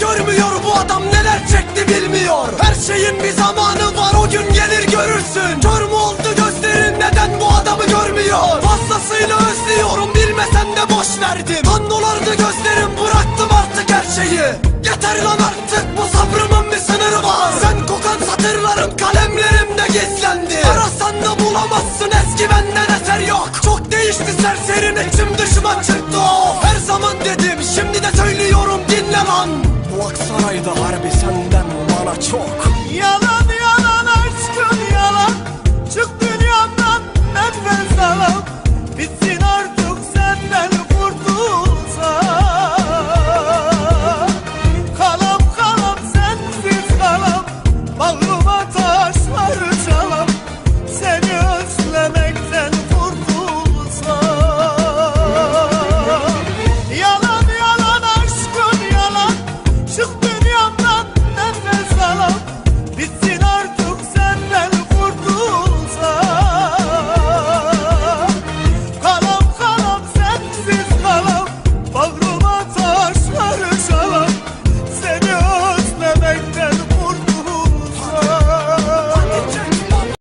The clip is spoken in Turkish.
görmüyor bu adam neler çekti bilmiyor. Her şeyin bir zamanı var o gün gelir görürsün. Kör mü oldu gözlerin neden bu adamı görmüyor? Fazlasıyla özlüyorum bilmesen de boş verdim. Kan dolardı gözlerim bıraktım artık her şeyi. Yeter lan artık bu sabrımın bir sınırı var. Sen kokan satırlarım kalemlerimde gizlendi. Arasan da bulamazsın eski benden eser yok. Çok değişti serserin içim Sarayda harbi senden bana çok. Yalan yalan aşkım yalan. Çık dünyamdan nefes alan Bitsin artık senden kurtulsam. Kalam kalam sensiz kalam. Bağlı